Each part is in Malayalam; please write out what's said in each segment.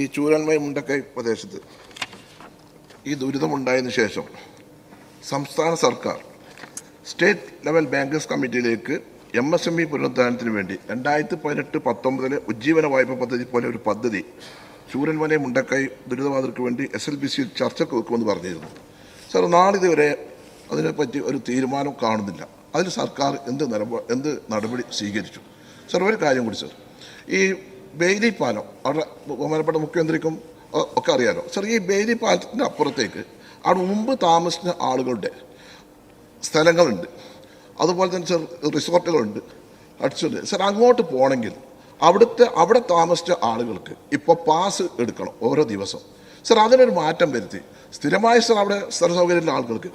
ഈ ചൂരന്മയ മുണ്ടക്കൈ പ്രദേശത്ത് ഈ ദുരിതമുണ്ടായതിനു ശേഷം സംസ്ഥാന സർക്കാർ സ്റ്റേറ്റ് ലെവൽ ബാങ്കേഴ്സ് കമ്മിറ്റിയിലേക്ക് എം എസ് എം ഇ പുനരുദ്ധാരണത്തിന് വേണ്ടി രണ്ടായിരത്തി പതിനെട്ട് പത്തൊമ്പതിലെ ഉജ്ജീവന വായ്പ പദ്ധതി പോലെ ഒരു പദ്ധതി ചൂരന്മനെ മുണ്ടക്കൈ ദുരിതബാധർക്ക് വേണ്ടി എസ് എൽ ബി സിയിൽ ചർച്ചയ്ക്ക് വെക്കുമെന്ന് പറഞ്ഞിരുന്നു. സാർ നാളിതുവരെ അതിനെപ്പറ്റി ഒരു തീരുമാനം കാണുന്നില്ല. അതിൽ സർക്കാർ എന്ത് എന്ത് നടപടി സ്വീകരിച്ചു? സാർ ഒരു കാര്യം കൂടി സാർ. ഈ ബെയിലി പാലം അവിടെ ബഹുമാനപ്പെട്ട മുഖ്യമന്ത്രിക്കും ഒക്കെ അറിയാലോ. സാർ ഈ ബെയിലി പാലത്തിന്റെ അപ്പുറത്തേക്ക് അവിടെ മുമ്പ് താമസിച്ച ആളുകളുടെ സ്ഥലങ്ങളുണ്ട്. അതുപോലെ തന്നെ സാർ റിസോർട്ടുകളുണ്ട്. അടിച്ചുണ്ട് സർ അങ്ങോട്ട് പോകണമെങ്കിൽ അവിടുത്തെ അവിടെ താമസിച്ച ആളുകൾക്ക് ഇപ്പോൾ പാസ് എടുക്കണം ഓരോ ദിവസം. സാർ അതിനൊരു മാറ്റം വരുത്തി. സ്ഥിരമായി സാർ അവിടെ സ്ഥല സൗകര്യമുള്ള ആളുകൾക്ക്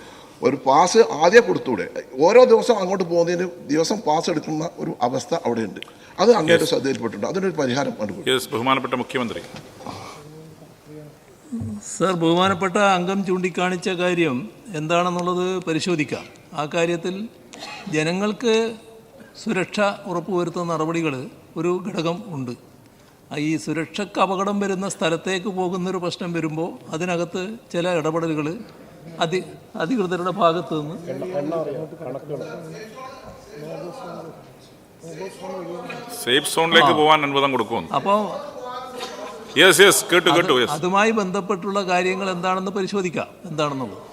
ഒരു പാസ് ആദ്യം കൊടുത്തൂടെ. ഓരോ ദിവസം അങ്ങോട്ട് പോകുന്നതിന് ദിവസം പാസ് എടുക്കുന്ന ഒരു അവസ്ഥ അവിടെയുണ്ട്. അത് അങ്ങോട്ട് ശ്രദ്ധയിൽപ്പെട്ടിട്ടുണ്ട്. അതിനൊരു പരിഹാരം ബഹുമാനപ്പെട്ട മുഖ്യമന്ത്രി. സർ ബഹുമാനപ്പെട്ട അംഗം ചൂണ്ടിക്കാണിച്ച കാര്യം എന്താണെന്നുള്ളത് പരിശോധിക്കാം. ആ കാര്യത്തിൽ ജനങ്ങൾക്ക് സുരക്ഷ ഉറപ്പുവരുത്തുന്ന നടപടികൾ ഒരു ഘടകം ഉണ്ട്. ഈ സുരക്ഷയ്ക്ക് അപകടം വരുന്ന സ്ഥലത്തേക്ക് പോകുന്നൊരു പ്രശ്നം വരുമ്പോൾ അതിനകത്ത് ചില ഇടപെടലുകൾ അധി അധികൃതരുടെ ഭാഗത്തു നിന്ന് സേഫ് സോണിലേക്ക് പോകാൻ അനുവാദം കൊടുക്കുമെന്ന്. അപ്പോൾ യെസ് യെസ് കേട്ടു കേട്ടു അതുമായി ബന്ധപ്പെട്ടുള്ള കാര്യങ്ങൾ എന്താണെന്ന് പരിശോധിക്കാം. എന്താണെന്നുള്ളത്.